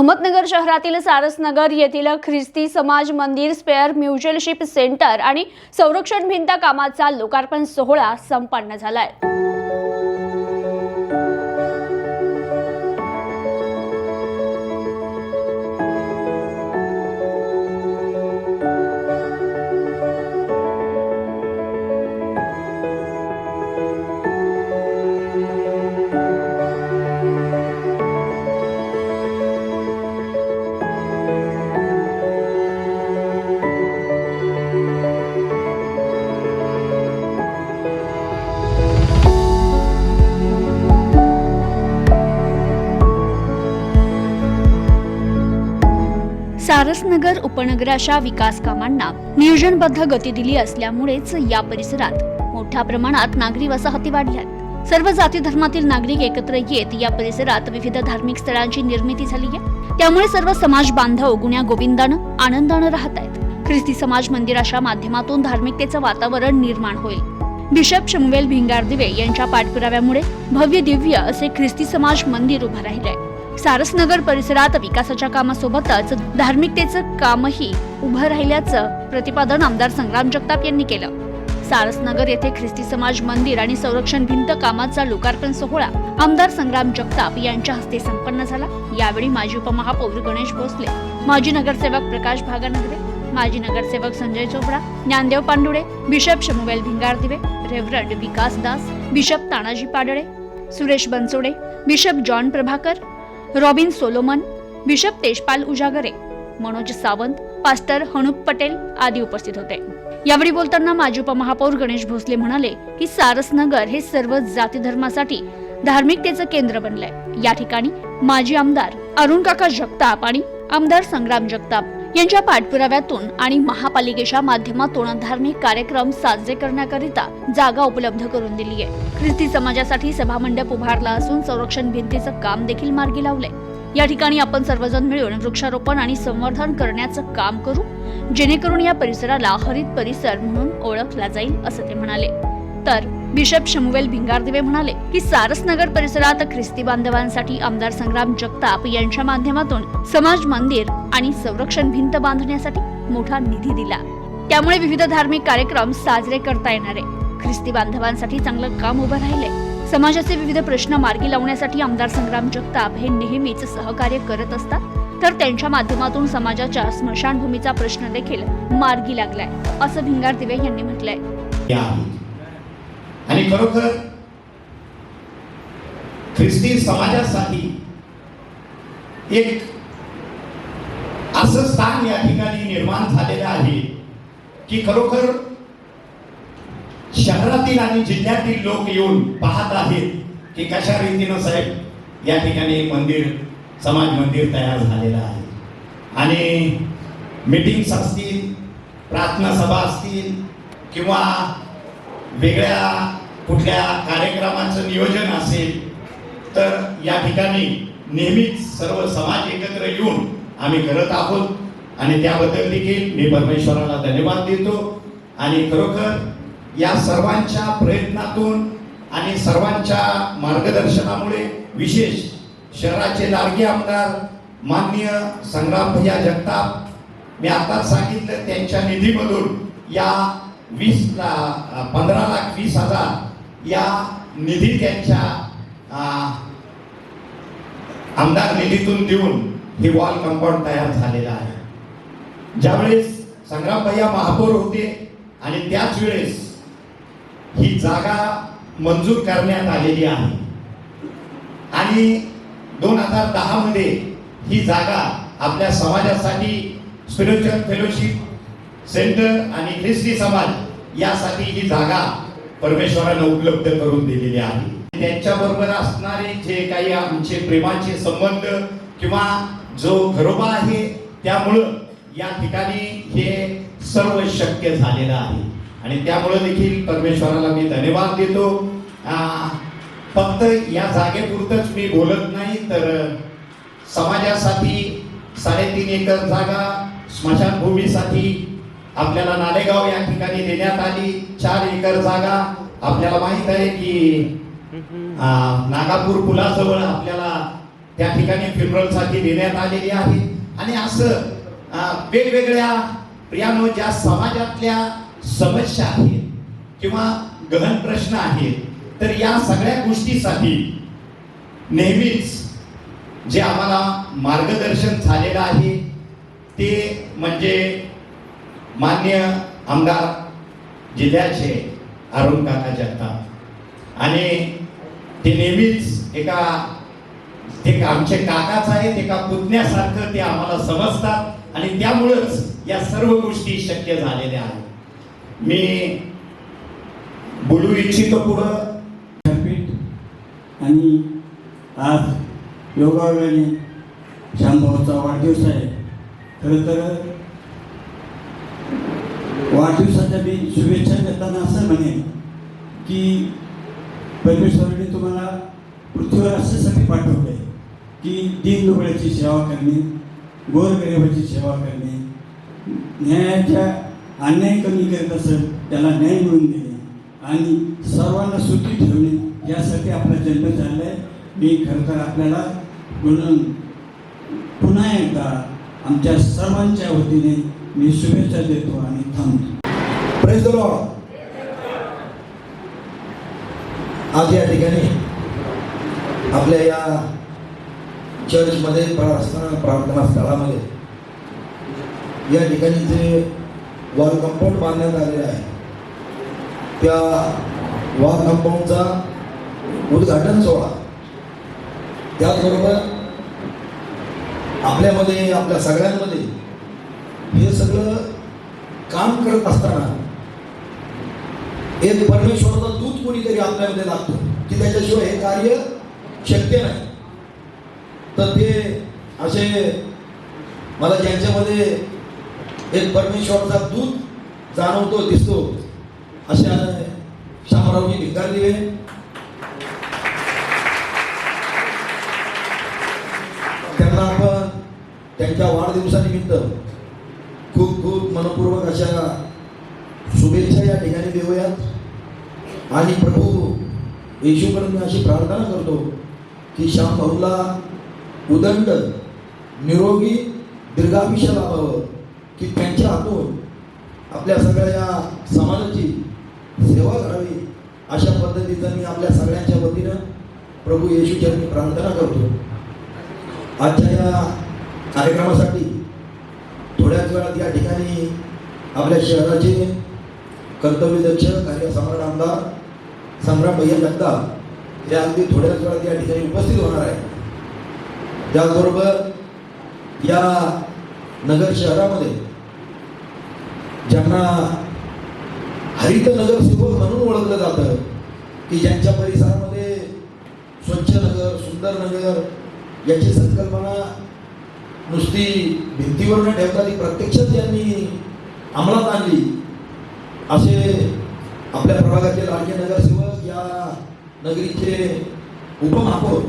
अहमदनगर शहरातील सारसनगर येथील ख्रिस्ती समाज मंदिर स्पेअर म्युच्युअलशिप सेंटर आणि संरक्षण भिंत कामाचा लोकार्पण सोहळा संपन्न झालाय. सारसनगर उपनगराच्या विकास कामांना नियोजनबद्ध गती दिली असल्यामुळेच या परिसरात मोठ्या प्रमाणात नागरी वसाहती वाढल्यात सर्व जाती धर्मातील नागरिक एकत्र येत या परिसरात विविध धार्मिक स्थळांची निर्मिती झाली आहे. त्यामुळे सर्व समाज बांधव गुण्या गोविंदानं आनंदानं राहत आहेत. ख्रिस्ती समाज मंदिराच्या माध्यमातून धार्मिकतेचं वातावरण निर्माण होईल. बिशप शमुवेल भिंगारदिवे यांच्या पाठपुराव्यामुळे भव्य दिव्य असे ख्रिस्ती समाज मंदिर उभं राहिलंय. सारसनगर परिसरात विकासाच्या कामासोबतच धार्मिकतेचं कामही उभं राहिल्याचं प्रतिपादन आमदार संग्राम जगताप यांनी केलं. सारसनगर येथे ख्रिस्ती समाज मंदिर आणि संरक्षण भिंत कामाचा लोकार्पण सोहळा आमदार संग्राम जगताप यांच्या हस्ते संपन्न झाला. यावेळी माजी उपमहापौर गणेश भोसले माजी नगरसेवक प्रकाश भागानगरे माजी नगरसेवक Sanjay Chopda Dnyandev Pandude bishop Shamuvel Bhingardive reverend Vikas Das bishop Tanaji Padale Suresh Bansode bishop John Prabhakar Robin Solomon bishop Tejpal Ujagare Manoj Sawant pastor Hanup Patel आदी उपस्थित होते. यावेळी बोलताना माजी उपमहापौर गणेश भोसले म्हणाले की सारसनगर हे सर्व जाती धर्मासाठी धार्मिकतेचं केंद्र बनलंय. या ठिकाणी माजी आमदार अरुण काका जगताप आणि आमदार संग्राम जगताप यांच्या पाठपुराव्यातून आणि महापालिकेच्या माध्यमातून धार्मिक कार्यक्रम साजरे करण्याकरिता जागा उपलब्ध करून दिली आहे. ख्रिस्ती समाजासाठी सभामंडप उभारला असून संरक्षण भिंतीचं काम देखील मार्गी लावलंय. या ठिकाणी आपण सर्वजण मिळून वृक्षारोपण आणि संवर्धन करण्याचं काम करू जेणेकरून या परिसराला हरित परिसर म्हणून ओळखला जाईल असं ते म्हणाले. तर बिशप शमुवेल भिंगारदिवे म्हणाले की सारसनगर परिसरात ख्रिस्ती बांधवांसाठी आमदार संग्राम जगताप यांच्या माध्यमातून समाज मंदिर आणि संरक्षण भिंत बांधण्यासाठी मोठा निधी दिला. त्यामुळे विविध धार्मिक कार्यक्रम साजरे करता येणार आहे. ख्रिस्ती बांधवांसाठी चांगलं काम उभं राहिले. समाजाचे विविध प्रश्न मार्गी लावण्यासाठी आमदार संग्राम जगताप हे नेहमीच सहकार्य करत असतात. तर त्यांच्या माध्यमातून समाजाच्या स्मशानभूमीचा प्रश्न देखील मार्गी लागलाय असं भिंगार दिवे यांनी म्हटलंय. आणि खरोखर ख्रिस्ती समाजासाठी एक असं स्थान या ठिकाणी निर्माण झालेलं आहे की खरोखर शहरातील आणि जिल्ह्यातील लोक येऊन पाहत आहेत की कशा रीतीनं साहेब या ठिकाणी मंदिर समाज मंदिर तयार झालेलं आहे. आणि मीटिंग्स असतील प्रार्थना सभा असतील किंवा वेगळ्या कुठल्या कार्यक्रमाचं नियोजन असेल तर या ठिकाणी नेहमीच सर्व समाज एकत्र येऊन आम्ही करत आहोत. आणि त्याबद्दल देखील मी परमेश्वराला धन्यवाद देतो. आणि खरोखर या सर्वांच्या प्रयत्नातून आणि सर्वांच्या मार्गदर्शनामुळे विशेष शहराचे लाडके आमदार माननीय संग्राम भैया जगताप मी आता सांगितलं त्यांच्या निधीमधून या वीस ला- पंधरा लाख वीस हजार या निधी त्यांच्या आमदार निधीतून देऊन हे वॉल कंपाऊंड तयार झालेलं आहे. ज्यावेळेस संग्राम भैया महापौर होते आणि त्याच वेळेस ही जागा मंजूर करण्यात आलेली आहे. आणि दोन हजार दहामध्ये ही जागा आपल्या समाजासाठी स्पिरिच्युअल फेलोशिप सेंटर आणि ख्रिस्ती समाज यासाठी ही जागा परमेश्वरानं उपलब्ध करून दिलेली आहे. त्यांच्याबरोबर असणारे जे काही आमचे प्रेमाचे संबंध किंवा जो घरोबा आहे त्यामुळं या ठिकाणी हे सर्व शक्य झालेलं आहे. आणि त्यामुळं देखील परमेश्वराला मी धन्यवाद देतो. फक्त या जागेपुरतच मी बोलत नाही तर समाजासाठी साडेतीन एकर जागा स्मशानभूमीसाठी आपल्याला नालेगाव या ठिकाणी देण्यात आली. चार एकर जागा. आपल्याला माहीत आहे की नागापूर पुलाजवळ आपल्याला त्या ठिकाणी फ्युनरलसाठी देण्यात आलेली आहे. आणि असं वेगवेगळ्या प्रियानो ज्या समाजातल्या समस्या आहेत किंवा गहन प्रश्न आहेत तर या सगळ्या गोष्टीसाठी नेहमीच जे आम्हाला मार्गदर्शन झालेलं आहे ते म्हणजे मान्य आमदार जिल्ह्याचे अरुण काका जगताप. आणि ते नेहमीच एका ते आमचे काकाच आहेत एका पुतण्यासारखं ते आम्हाला समजतात आणि त्यामुळंच या सर्व गोष्टी शक्य झालेल्या आहेत. मी बोलू इच्छितो पुढं. आणि आज योगायोगाने श्यामभाऊचा वाढदिवस आहे. खरं तर वाढदिवसाच्या मी शुभेच्छा देताना असं म्हणेन की परमेश्वराने तुम्हाला पृथ्वीवर अशासाठी पाठवले की दीन दुबळ्याची सेवा करणे गोरगरिबाची सेवा करणे न्यायाच्या अन्याय कमी करत असेल त्याला न्याय मिळून देणे आणि सर्वांना सुखी ठेवणे यासाठी आपला जन्म झाला आहे मी खरं तर आपल्याला म्हणून पुन्हा एकदा आमच्या सर्वांच्या वतीने मी शुभेच्छा देतो आणि थांबतो. द लॉर्ड आज या ठिकाणी आपल्या या चर्चमध्ये प्रार्थना प्रार्थना स्थळामध्ये या ठिकाणी जे वॉल कंपाऊंड बांधण्यात आलेलं आहे त्या वॉल कंपाऊंडचा उद्घाटन सोहळा त्याचबरोबर आपल्यामध्ये आपल्या सगळ्यांमध्ये हे सगळं काम करत असताना एक परमेश्वराचा दूत कोणीतरी आपल्यामध्ये लागतो की त्याच्याशिवाय हे कार्य शक्य नाही. तर ते असे मला ज्यांच्यामध्ये एक परमेश्वराचा दूत जाणवतो दिसतो अशा शामरावजी भिकार दिवे त्यांना आपण त्यांच्या वाढदिवसानिमित्त मनपूर्वक अशा शुभेच्छा या ठिकाणी देऊयात. आणि प्रभू येशूपर्यंत मी अशी प्रार्थना करतो की श्याम भाऊला उदंड निरोगी दीर्घायुष्य लाभावं की त्यांच्या हातून आपल्या सगळ्या या समाजाची सेवा करावी अशा पद्धतीचं मी आपल्या सगळ्यांच्या वतीनं प्रभू येशूचरणी प्रार्थना करतो. आजच्या या कार्यक्रमासाठी थोड्याच वेळात या ठिकाणी आपल्या शहराचे कर्तव्यदक्ष कार्यसम्राट आमदार सम्राट भैया जगताप हे अगदी थोड्याच वेळात या ठिकाणी उपस्थित होणार आहे त्याचबरोबर या नगर शहरामध्ये ज्यांना हरित नगरसेवक म्हणून ओळखलं जातं की ज्यांच्या परिसरामध्ये स्वच्छ नगर सुंदर नगर याची संकल्पना नुसती भिंतीवर न ठेवता ती प्रत्यक्षात त्यांनी अंमलात आणली असे आपल्या प्रभागाचे लाडके नगरसेवक या नगरीचे उपमहापौर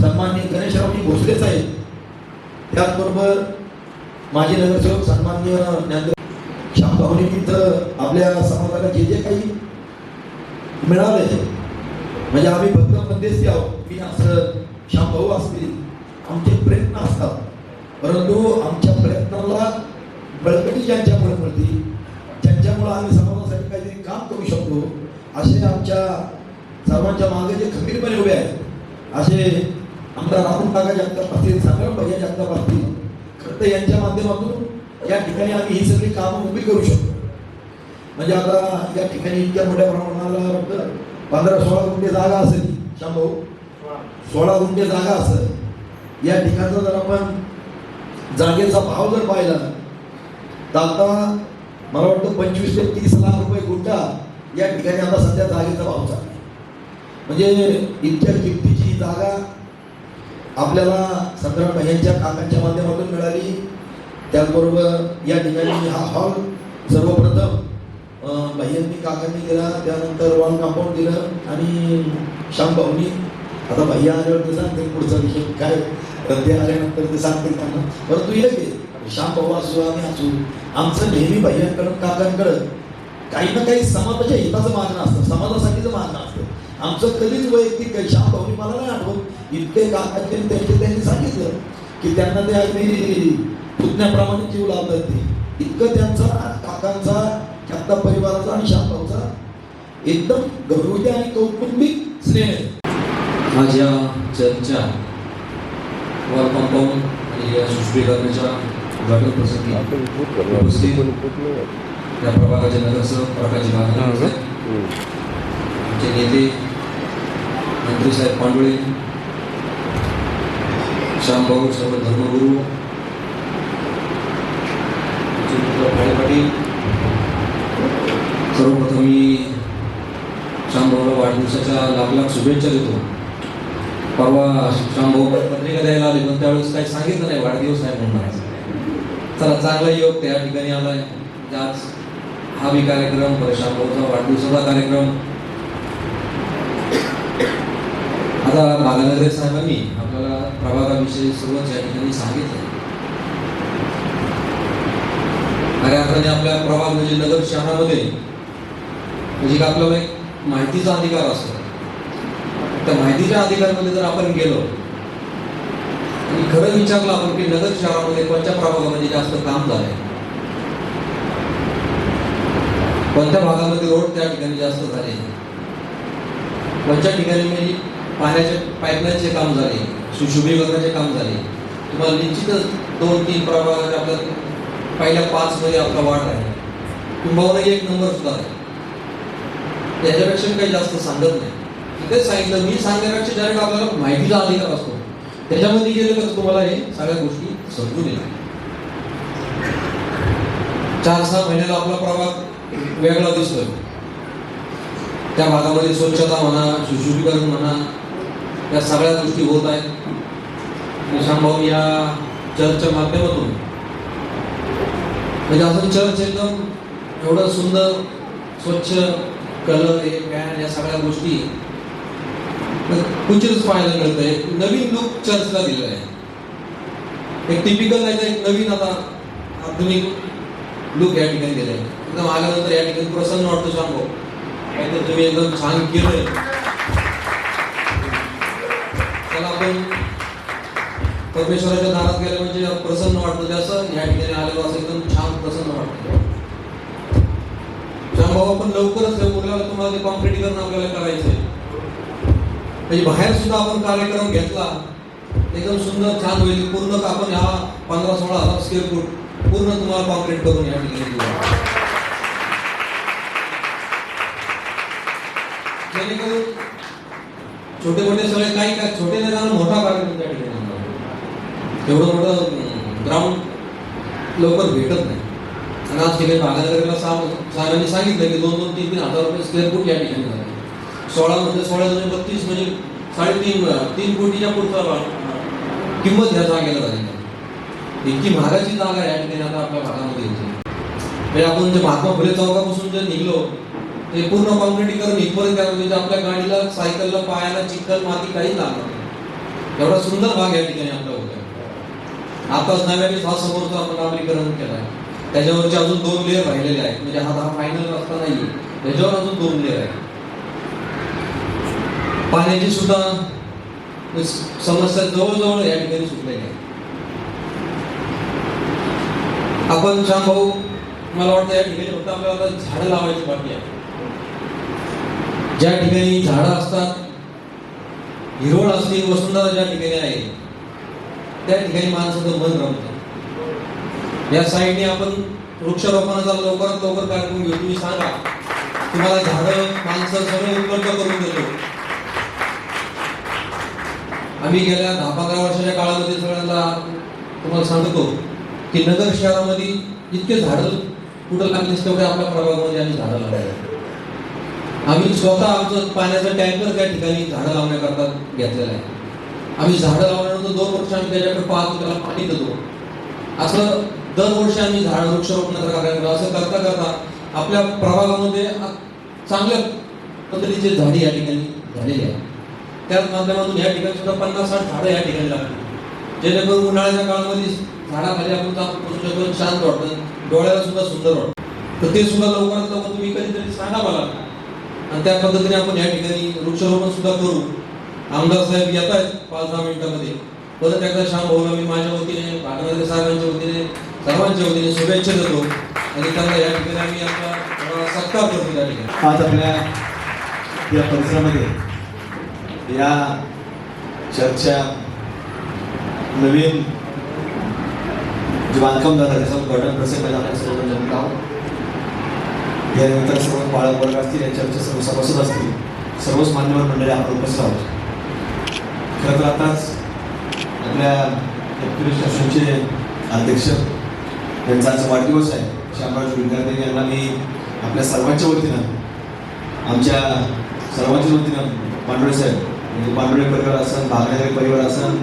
सन्माननीय गणेशरावजी भोसले साहेब त्याचबरोबर माजी नगरसेवक सन्माननीय ज्ञानदेव श्यामभाऊनी तिथं आपल्या समाजाला जे जे काही मिळाले म्हणजे आम्ही फक्त मध्यस्थी आहोत मी असं श्यामभाऊ असतील आमचे प्रयत्न असतात. परंतु आमच्या प्रयत्नाला बळकटी ज्यांच्यामुळे मिळते ज्यांच्यामुळे आम्ही समाजासाठी काहीतरी काम करू शकतो असे आमच्या सर्वांच्या मागे जे खंबीरपणे उभे आहेत असे आमदार राहुल काका जगताप असतील संग्राम भैया जगताप असतील खरं तर यांच्या माध्यमातून या ठिकाणी आम्ही ही सगळी कामं उभी करू शकतो. म्हणजे आता या ठिकाणी इतक्या मोठ्या प्रमाणाला पंधरा सोळा गुंठे जागा असेल शांभाऊ. सोळा गुंठे जागा असेल. या ठिकाणचा जर आपण जागेचा भाव जर पाहिला तर आता मला वाटतं पंचवीस ते तीस लाख रुपये गुंठा या ठिकाणी आता सध्या जागेचा भाव चालला म्हणजे इतक्या किमतीची जागा आपल्याला संग्राम भैयांच्या काकांच्या माध्यमातून मिळाली. त्याचबरोबर या ठिकाणी हा हॉल सर्वप्रथम भैयांनी काकांनी दिला. त्यानंतर वॉल कंपाऊंड दिलं आणि श्याम भाऊनी. आता भैया आल्यावर ते पुढचा विषय. काय? तर ते आल्यानंतर ते सांगतील त्यांना. परंतु ये की श्याम भाऊ असू आम्ही असू आमचं नेहमी भैयांकडं काकांकडं काही ना काही समाजाच्या हिताचं मागणं असतं समाजासाठीचं मागणं असतं. आमचं कधीच वैयक्तिक काही श्याम भाऊनी मला नाही आठवत इतके काम त्यांचे त्यांनी सांगितलं की त्यांना ते अगदी पुतण्याप्रमाणे जीव लावतात ते. इतकं त्यांचा काकांचा त्यांचा परिवाराचा आणि शांतावचा एकदम घरगुती आणि कौटुंबिक स्नेह माझ्या चर्चा वर कंपाऊंड आणि या सुशोभीकरणाच्या उद्घाटन प्रसंगी उपस्थित या प्रभागाचे नगरसेवक प्रकाश बागल आमचे नेते मंत्रीसाहेब पांडुळे श्यामभाऊ सर्व धर्मगुरू मित्र भाळे पाटील सर्वप्रथम मी श्यामभाऊला वाढदिवसाच्या लाख लाख शुभेच्छा देतो. परवा श्यामभाऊ पत्रिका द्यायला आले पण त्यावेळेस काही सांगितलं नाही वाढदिवस आहे म्हणून चला चांगला योग त्या ठिकाणी आलाय. आज हा मी कार्यक्रम परेशान भाऊचा वाढदिवसाचा कार्यक्रम. आता बालानगरे साहेबांनी आपल्याला प्रभागाविषयी सर्वच या ठिकाणी सांगितलं खऱ्या अर्थाने आपल्या प्रभाग म्हणजे नगर शहरामध्ये म्हणजे का आपल्याला एक माहितीचा अधिकार असतो. त्या माहितीच्या अधिकारामध्ये जर आपण गेलो आणि खरं विचारलं आपण की नगर शहरामध्ये कोणत्या प्रभागामध्ये जास्त काम झालंय? कोणत्या भागामध्ये रोड त्या ठिकाणी जास्त झाले? कोणत्या ठिकाणी म्हणजे पाण्याचे पाईपलाईनचे काम झाले सुशुभीकरणाचे काम झाले? तुम्हाला निश्चितच दोन तीन प्रभागात आपल्या पहिल्या पाच मध्ये आपला वाट आहे. किंबहुना एक नंबर सुद्धा आहे त्याच्यापेक्षा काही जास्त सांगत नाही. तेच सांगितलं. मी सांगण्यापेक्षा डायरेक्ट आपल्याला माहितीचा अधिकार असतो. त्याच्यामध्ये गेलं तर तुम्हाला हे सगळ्या गोष्टी समजून येईल चार सहा महिन्याला आपला प्रभाग वेगळा दिसतोय. त्या भागामध्ये स्वच्छता म्हणा सुशुभीकरण म्हणा या सगळ्या गोष्टी होत आहेत. आणि या चर्चच्या माध्यमातून. म्हणजे असं चर्च एकदम एवढं सुंदर स्वच्छ कलर हे पॅन या सगळ्या गोष्टी कुठेच पाहायला मिळत आहे नवीन लुक चर्चला दिलेला आहे. एक टिपिकल नाही एक नवीन आता आधुनिक लुक या ठिकाणी दिलाय एकदम आल्यानंतर या ठिकाणी प्रसन्न वाटतो सांगू काहीतरी तुम्ही एकदम छान केलंय. त्याला आपण परमेश्वराच्या दारात गेलं म्हणजे प्रसन्न वाटतं जसं या ठिकाणी आलेलो असं एकदम छान प्रसन्न वाटतं. श्याम भाऊ आपण लवकरच मुलाला तुम्हाला ते कॉम्पिटिकरण आपल्याला करायचंय. म्हणजे बाहेर सुद्धा आपण कार्यक्रम घेतला एकदम सुंदर छान होईल. पूर्ण आपण ह्या पंधरा सोळा हजार स्क्वेअर फूट पूर्ण तुम्हाला कॉम्प्लीट करून या ठिकाणी जेणेकरून छोटे मोठे सगळे काही काय छोटे नाही जाणं मोठा कार्यक्रम त्या ठिकाणी एवढं मोठं ग्राउंड लवकर भेटत नाही. आणि आज ठिकाणी सहा साहेबांनी सांगितलं की दोन दोन तीन तीन हजार रुपये स्क्वेअर फूट या ठिकाणी झाले. सोळा म्हणजे सोळा दोन बत्तीस म्हणजे साडेतीन तीन कोटीच्या पुढचा भाग- किंमत ह्या जागेला झाली. इतकी महागाची जागा या ठिकाणी आता आपल्या भागामध्ये येते. म्हणजे आपण जे महात्मा फुले चौकापासून जे निघलो ते पूर्ण कॉन्क्रिटीकरण इथपर्यंत करायला म्हणजे आपल्या गाडीला सायकलला पायाला चिखल माती काही लागणार नाही. एवढा सुंदर भाग या ठिकाणी आपला होता. आताच नव्याने हा समोरचा आपण नागरीकरण केला आहे. त्याच्यावरचे अजून दोन लेअर राहिलेले आहेत. म्हणजे हा हा फायनल रस्ता नाही त्याच्यावर अजून दोन लेअर आहेत. पाण्याची सुद्धा समस्या जवळजवळ या ठिकाणी सुटलेली आहे. आपण श्याम भाऊ मला वाटतं या ठिकाणी फक्त आपल्याला आता झाडं लावायची बाकी आहे. ज्या ठिकाणी झाडं असतात हिरवळ असली वसुंधरा ज्या ठिकाणी आहे त्या ठिकाणी माणसाचं मन रमत. या साईडने आपण वृक्षारोपणाचा लवकरात लवकर कार्यक्रम घेऊ तुम्ही सांगा तुम्हाला झाडं माणसं सगळे उपलब्ध करून देतो. आम्ही गेल्या दहा पंधरा वर्षाच्या काळामध्ये सगळ्यांना तुम्हाला सांगतो की नगर शहरामध्ये इतके झाडं कुठं लागलीच तेवढे आपल्या प्रभागामध्ये आम्ही झाडं लावले आम्ही स्वतः आमचं पाण्याचं टँकर त्या ठिकाणी झाडं लावण्याकरता घेतलेलं आहे. आम्ही झाडं लावल्यानंतर दोन वर्ष आम्ही त्याच्याकडे पाहतो त्याला पाणी देतो. असं दरवर्षी आम्ही झाड वृक्षारोपणाचा कार्यक्रम असं करता करता आपल्या प्रभागामध्ये चांगल्या पद्धतीचे झाडी या ठिकाणी झालेली आहे त्याच माध्यमातून या ठिकाणी सुद्धा पन्नास साठ झाडं या ठिकाणी लागली. जेणेकरून उन्हाळ्याच्या काळामध्ये झाडाखाली आपण जाऊन शकतो शांत वाटतं. डोळ्याला सुद्धा सुंदर वाटतं. तर ते सुद्धा लवकरात लवकर तुम्ही कधीतरी सांगा मला आणि त्या पद्धतीने आपण या ठिकाणी वृक्षारोपण सुद्धा करू. आमदार साहेब येत आहेत पाच दहा मिनिटामध्ये. परत एकदा श्याम भाऊला मी माझ्या वतीने भागनगर साहेबांच्या वतीने सर्वांच्या वतीने शुभेच्छा देतो. आणि त्यांना या ठिकाणी आम्ही आपला सत्कार करतो त्या ठिकाणी. आज आपल्या या परिसरामध्ये या चर्चच्या नवीन जे बांधकाम झालं त्याचं उद्घाटन प्रसंग आपण सर्व जमलो आहोत यानंतर सर्व बाळक वर्ग असतील या चर्चा सर्व सभासद असतील सर्वच मान्यवर मंडळी आपण उपस्थित आहोत. खरं तर आताच आपल्या पोलीस अध्यक्ष यांचा आज वाढदिवस आहे. श्यामराज विद्यार्थी यांना मी आपल्या सर्वांच्या वतीनं आमच्या सर्वांच्या वतीनं पांडुळे साहेब म्हणजे पांडुळे परिवार असन भागणारे परिवार असन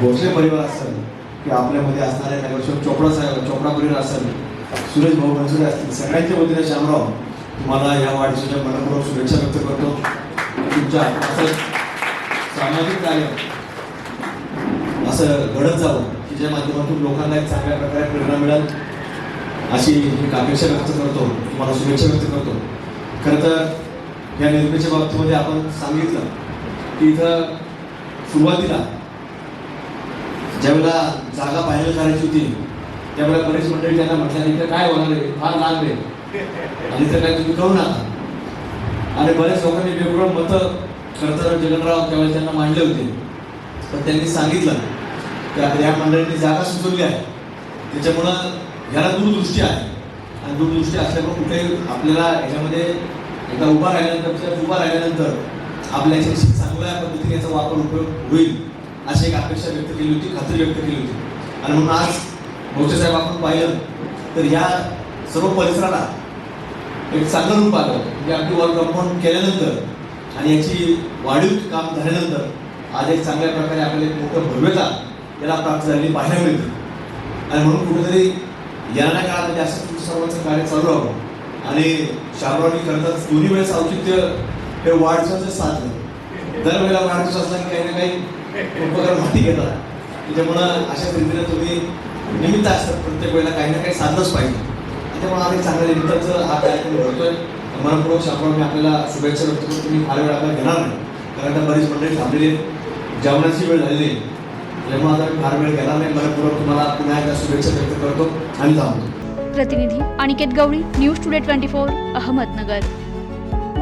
भोसले परिवार असन की आपल्यामध्ये असणारे नगरसेवक चोपडा साहेब चोपडा परिवार असन सुरेश भाऊ बनसुरे असतील. सगळ्यांच्या वतीने श्यामराव तुम्हाला या वाढदिवसाच्या मनपूर्वक शुभेच्छा व्यक्त करतो. तुमच्या असं सामाजिक कार्य असं घडत जावं की ज्या माध्यमातून लोकांना एक चांगल्या प्रकारे प्रेरणा मिळेल अशी मी अपेक्षा व्यक्त करतो. तुम्हाला शुभेच्छा व्यक्त करतो. खरं तर या निर्मितीच्या बाबतीमध्ये आपण सांगितलं की इथं सुरुवातीला ज्यावेळेला जागा फायनल करायची होती त्यावेळेला बरेच मंडळी त्यांना म्हटलं इथं काय होणार आहे? फार लांब आहे. आणि इथं काय तुम्ही करू नका. आणि बऱ्याच लोकांनी वेगवेगळं मतं खरं जगनराव त्यावेळेस त्यांना मांडले होते. पण त्यांनी सांगितलं की आता या मंडळींनी जागा सुचवली आहे. त्याच्यामुळं ह्याला दूरदृष्टी आहे. आणि दूरदृष्टी असल्यामुळे कुठे आपल्याला याच्यामध्ये एकदा उभा राहिल्यानंतर उभा राहिल्यानंतर आपल्या चांगल्या पद्धतीने याचा वापर उपयोग होईल अशी एक अपेक्षा व्यक्त केली होती खात्री व्यक्त केली होती. आणि म्हणून आज भाऊचे साहेब आपण पाहिलं तर या सर्व परिसराला एक चांगलं रूप आलं. म्हणजे आपली वर्क कंपाऊंड केल्यानंतर आणि याची वाढीव काम झाल्यानंतर आज एक चांगल्या प्रकारे आपल्याला एक मोठं भव्यता याला प्राप्त झालेली पाहायला मिळते. आणि म्हणून कुठेतरी येणाऱ्या काळामध्ये असं तुमचं सर्वांचं कार्य चालू राहावं. आणि शाहरुखांनी खरं दोन्ही वेळेस औचित्य हे वाढचं साधलं दरवेळेला माणूस असला की काही ना काही उपक्रम हाती घेतात. त्याच्यामुळं अशा पद्धतीने तुम्ही निमित्त असतात. प्रत्येक वेळेला काही ना काही साधलंच पाहिजे. त्याच्यामुळे आम्ही चांगल्या निमित्ताचं हा कार्यक्रम घडतोय. मनपूर्वक शाहरुख मी आपल्याला शुभेच्छा व्यक्त तुम्ही फार वेळ आपल्याला घेणार नाही. कारण आता बरीच मंडळी थांबलेली आहेत. जेवणाची वेळ झालेली आहे. त्यामुळे आता मी फार वेळ घेणार नाही. मनपूर्वक तुम्हाला पुन्हा एकदा शुभेच्छा व्यक्त करतो आणि थांबतो. प्रतिनिधी Aniket Gawali news today twenty four Ahmednagar.